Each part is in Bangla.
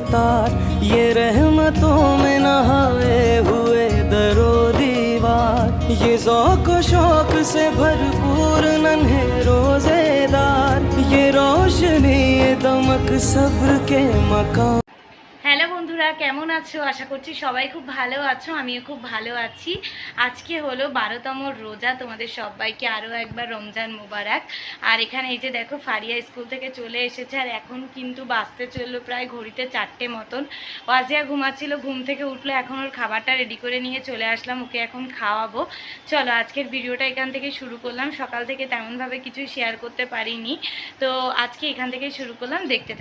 अवतार, ये रहमतों में नहाए हुए दरो दीवार। ये शौक शौक से भरपूर नन्हे रोजेदार ये रोशनी ये दमक सब्र के मकान বন্ধুরা, কেমন আছো? আশা করছি সবাই খুব ভালো আছো, আমিও খুব ভালো আছি। আজকে হলো বারোতম রোজা, তোমাদের সবাইকে আরও একবার রমজান মোবারক। আর এখানে এই যে দেখো, ফারিয়া স্কুল থেকে চলে এসেছে, আর এখন কিন্তু বাঁচতে চলল প্রায় ঘড়িতে চারটে মতন। ওয়াজিয়া ঘুমাচ্ছিল, ঘুম থেকে উঠল, এখন ওর খাবারটা রেডি করে নিয়ে চলে আসলাম, ওকে এখন খাওয়াবো। চলো, আজকের ভিডিওটা এখান থেকে শুরু করলাম। সকাল থেকে তেমনভাবে কিছু শেয়ার করতে পারিনি। তো আজকে এখান থেকে শুরু করলাম, দেখতে।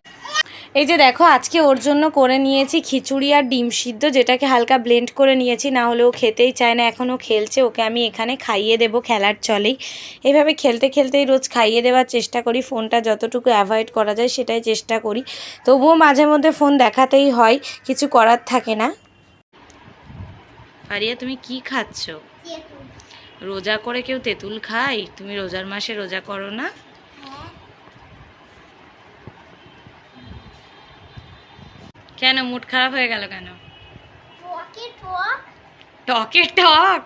এই যে দেখো আজকে ওর জন্য করে নিয়েছি খিচুড়ি আর ডিম সিদ্ধ যেটাকে হালকা ব্লেন্ড করে নিয়েছি না হলে ও খেতেই চায় না। এখনও খেলছে ওকে আমি এখানে খাইয়ে দেব খেলার চলেই। এভাবে খেলতে খেলতেই রোজ খাইয়ে দেওয়ার চেষ্টা করি ফোনটা যতটুকু অ্যাভয়েড করা যায় সেটাই চেষ্টা করি। তবুও মাঝে মধ্যে ফোন দেখাতেই হয় কিছু করার থাকে না। আরিয়া তুমি কি খাচ্ছ? রোজা করে কেউ তেঁতুল খায়? তুমি রোজার মাসে রোজা করো না? কেন মুড খারাপ হয়ে গেল কেন? টকে টক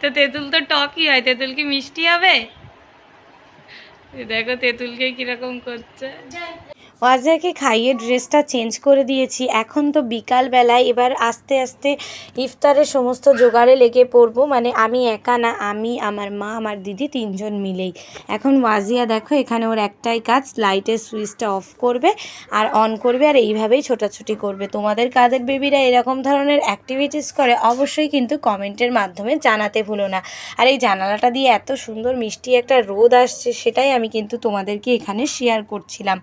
তো তেঁতুল তো টকই হয় তেঁতুল কি মিষ্টি হবে? দেখো তেঁতুলকে কীরকম করছে। ওয়াজিয়াকে খাইয়ে ড্রেসটা চেঞ্জ করে দিয়েছি। এখন তো বিকালবেলায় এবার আস্তে আস্তে ইফতারের সমস্ত জোগাড়ে লেগে পড়ব। মানে আমি একা না, আমি, আমার মা, আমার দিদি তিনজন মিলেই। এখন ওয়াজিয়া দেখো, এখানে ওর একটাই কাজ, লাইটের সুইচটা অফ করবে আর অন করবে আর এইভাবেই ছোটাছুটি করবে। তোমাদের কাদের বেবিরা এরকম ধরনের অ্যাক্টিভিটিস করে, অবশ্যই কিন্তু কমেন্টের মাধ্যমে জানাতে ভুলো না। আর এই জানালাটা দিয়ে এত সুন্দর মিষ্টি একটা রোদ আসছে, সেটাই আমি কিন্তু তোমাদেরকে এখানে শেয়ার করছিলাম।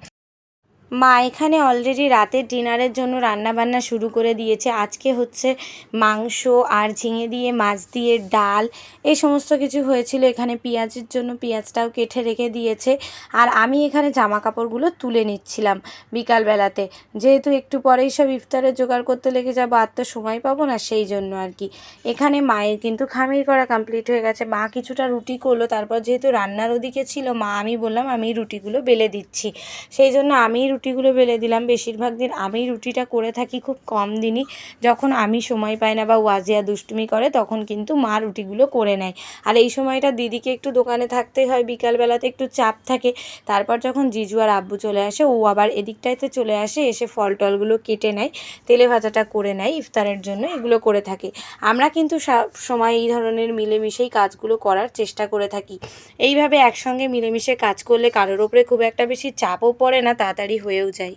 মা এখানে অলরেডি রাতের ডিনারের জন্য রান্না বান্না শুরু করে দিয়েছে। আজকে হচ্ছে মাংস আর ঝিঙে দিয়ে, মাছ দিয়ে, ডাল, এই সমস্ত কিছু হয়েছিল এখানে। পেঁয়াজের জন্য পেঁয়াজটাও কেটে রেখে দিয়েছে। আর আমি এখানে জামা কাপড়গুলো তুলে নিচ্ছিলাম বিকালবেলাতে। যেহেতু একটু পরেই সব ইফতারের জোগাড় করতে লেগে যাব, আর তো সময় পাবো না সেই জন্য আর কি। এখানে মায়ের কিন্তু খামির করা কমপ্লিট হয়ে গেছে। মা কিছুটা রুটি করল, তারপর যেহেতু রান্নার ওদিকে ছিল মা, আমি বললাম আমি রুটিগুলো বেলে দিচ্ছি। সেই জন্য আমি রুটিগুলো বেলে দিলাম। বেশিরভাগ দিন আমি রুটিটা করে থাকি খুব কম দিনই। যখন আমি সময় পাই না বা ওয়াজিয়া দুষ্টুমি করে, তখন কিন্তু মা রুটিগুলো করে নেয়। আর এই সময়টা দিদিকে একটু দোকানে থাকতে হয়, বিকালবেলাতে একটু চাপ থাকে। তারপর যখন জিজু আর আব্বু চলে আসে, ও আবার এদিকটাইতে চলে আসে, এসে ফল টলগুলো কেটে নেয়, তেলে ভাজাটা করে নেয়, ইফতারের জন্য এগুলো করে থাকে। আমরা কিন্তু সব সময় এই ধরনের মিলেমিশেই কাজগুলো করার চেষ্টা করে থাকি। এইভাবে একসঙ্গে মিলেমিশে কাজ করলে কারোর ওপরে খুব একটা বেশি চাপও পড়ে না, তাড়াতাড়ি হয়েও যায়।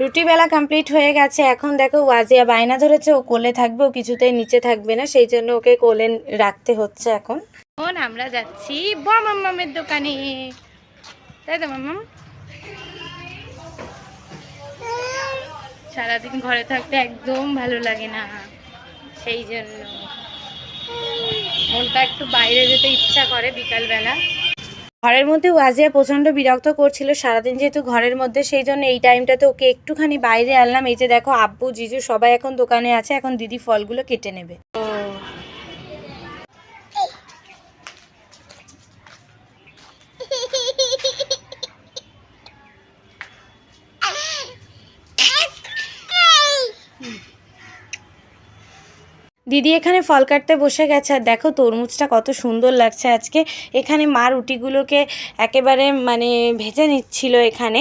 রুটি বেলা কমপ্লিট হয়ে গেছে, এখন দেখো ওয়াজিয়া বায়না ধরেছে, ও কোলে থাকবে, ও কিছুতেই নিচে থাকবে না, সেই জন্য ওকে কোলে রাখতে হচ্ছে এখন। এখন আমরা যাচ্ছি মামের দোকানে। তাই তো মাম্মাম সারাদিন ঘরে থাকতে একদম ভালো লাগে না, সেই জন্য। মনটা একটু বাইরে যেতে ইচ্ছা করে বিকালবেলা। ঘরের মধ্যে ওয়াজিয়া প্রচণ্ড বিরক্ত করছিল সারাদিন যেহেতু ঘরের মধ্যে, সেই জন্য এই টাইমটাতে ওকে একটুখানি বাইরে আনলাম। এই যে দেখো, আব্বু, জিজু সবাই এখন দোকানে আছে, এখন দিদি ফলগুলো কেটে নেবে। দিদি এখানে ফল কাটতে বসে গেছে আর দেখো তরমুজটা কত সুন্দর লাগছে আজকে। এখানে মা রুটিগুলোকে একেবারে মানে ভেজে নিচ্ছিল এখানে।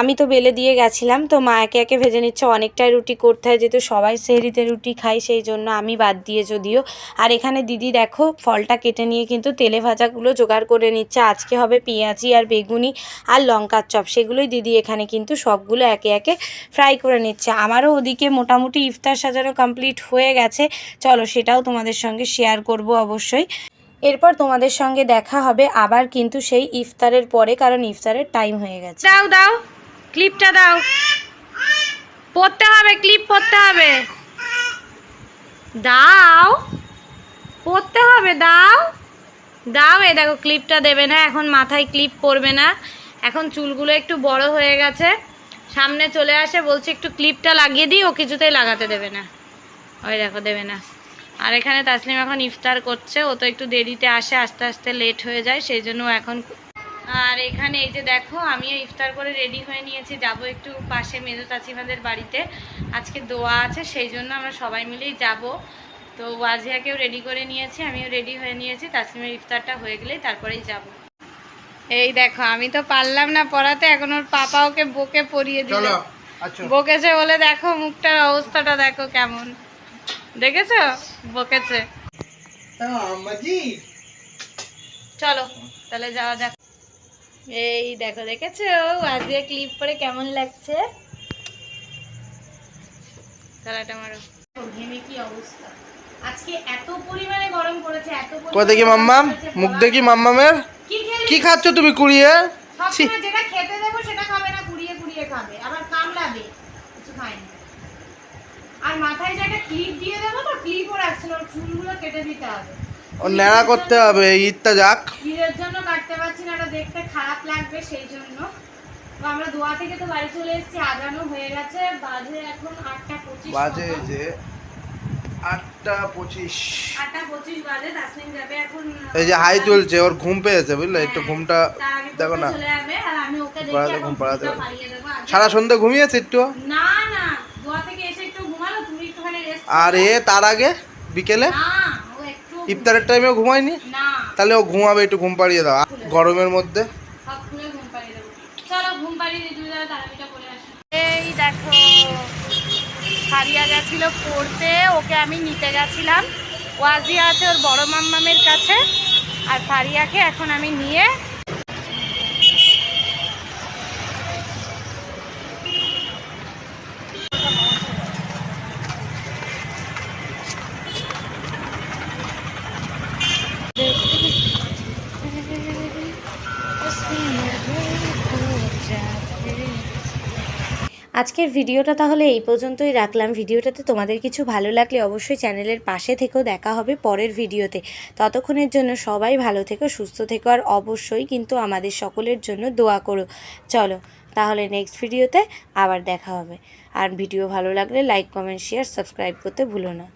আমি তো বেলে দিয়ে গেছিলাম, তো মা একে একে ভেজে নিচ্ছে। অনেকটাই রুটি করতে হয়, যেহেতু সবাই সেহরিতে রুটি খাই সেই জন্য আমি বাদ দিয়ে যদিও। আর এখানে দিদি দেখো ফলটা কেটে নিয়ে কিন্তু তেলে ভাজাগুলো জোগাড় করে নিচ্ছে। আজকে হবে পেঁয়াজি আর বেগুনি আর লঙ্কার চপ, সেগুলোই দিদি এখানে কিন্তু সবগুলো একে একে ফ্রাই করে নিচ্ছে। আমারও ওদিকে মোটামুটি ইফতার সাজানো কমপ্লিট হয়ে গেছে। চলো সেটাও তোমাদের সঙ্গে শেয়ার করব অবশ্যই। এরপর তোমাদের সঙ্গে দেখা হবে আবার কিন্তু সেই ইফতারের পরে, কারণ ইফতারের টাইম হয়ে গেছে। দাও দাও ক্লিপটা দাও। পড়তে হবে ক্লিপ পড়তে হবে। দাও, পড়তে হবে, দাও। দাও এ দেখো ক্লিপটা দেবে না, এখন মাথায় ক্লিপ পরবে না। এখন চুলগুলো একটু বড় হয়ে গেছে। সামনে চলে আসে, বলছে একটু ক্লিপটা লাগিয়ে দিই, ও কিছুতেই লাগাতে দেবে না। ওই দেখো দেবে না। আর এখানে তাসলিম এখন ইফতার করছে ও তো একটু দেরিতে আসে আস্তে আস্তে লেট হয়ে যায় সেই জন্য এখন আর এখানে এই যে দেখো আমিও ইফতার করে রেডি হয়ে নিয়েছি যাব একটু পাশে মেজো চাচিমাদের বাড়িতে। আজকে দোয়া আছে সেই জন্য আমরা সবাই মিলেই যাব। তো ওয়াজিয়াকেও রেডি করে নিয়েছি আমিও রেডি হয়ে নিয়েছি তাসলিমের ইফতারটা হয়ে গেলেই তারপরেই যাব। এই দেখো আমি তো পারলাম না পড়াতে এখন ওর পাপা ওকে বকে পরিয়ে দিল। আচ্ছা। বকেছে বলে দেখো মুখটার অবস্থাটা দেখো কেমন। দেখেছ? বকেছে। চলো তাহলে যাওয়া যাক। এই দেখো দেখেছ? আজকে ক্লিপ করে কেমন লাগছে? তালাটা মারো। ঘেমে কি অবস্থা? আজকে এত পরিমাণে গরম পড়েছে এত কই দেখি মাম্মাম? মুখ দেখি। মাম্মামের? কি খাচ্ছ তুমি কুড়িয়ে? যেটা খেতে দেবো সেটা খাবে না কুড়িয়ে কুড়িয়ে খাবে। আবার কামড়াবে কিছু খায়নি আর মাথায় যে একটা ক্লিপ দিয়ে দেবো তো ক্লিপও রাখছে ওর চুলগুলো কেটে দিতে হবে। ও ন্যাড়া করতে হবে ঈদটা যাক। ঈদের জন্য কাটতে পারছি না ওটা দেখতে খারাপ লাগবে সেই জন্য। তো আমরা দোয়া থেকে তো বাড়ি চলে এসেছি আজানো হয়ে গেছে বাজে এখন আটটা পঁচিশ বাজে যে আটটা পঁচিশ। আটটা পঁচিশ বাজে যাবে এখন এই যে হাই তুলছে ওর ঘুম পেয়েছে বুঝলে? একটু ঘুমটা দেখো না। চলে যাবে আর আমি ওকে দেখে ঘুম পাড়াতে সারা সন্ধ্যে ঘুমিয়েছে একটু না না দোয়া থেকে এসে একটু ঘুমালো তুমি একটুখানি রেস্ট আর এ তার আগে বিকেলে? না ও একটু ইফতারের টাইমেও ঘুমায়নি? তাহলে ও ঘুমাবে একটু ঘুম পাড়িয়ে দাও। গরমের মধ্যে? এই দেখো সারিয়া গেছিল পড়তে ওকে আমি নিতে গেছিলাম। ওয়াজিয়া আছে ওর বড় মাম্মামের কাছে আর ফারিয়াকে এখন আমি নিয়ে আজকের ভিডিওটা তাহলে এই পর্যন্তই রাখলাম। ভিডিওটাতে তোমাদের কিছু ভালো লাগলে অবশ্যই চ্যানেলের পাশে থেকেও দেখা হবে পরের ভিডিওতে। ততক্ষণের জন্য সবাই ভালো থেকো, সুস্থ থেকো আর অবশ্যই কিন্তু আমাদের সকলের জন্য দোয়া করো। চলো, তাহলে নেক্সট ভিডিওতে আবার দেখা হবে। আর ভিডিও ভালো লাগলে লাইক কমেন্ট শেয়ার সাবস্ক্রাইব করতে ভুলো না।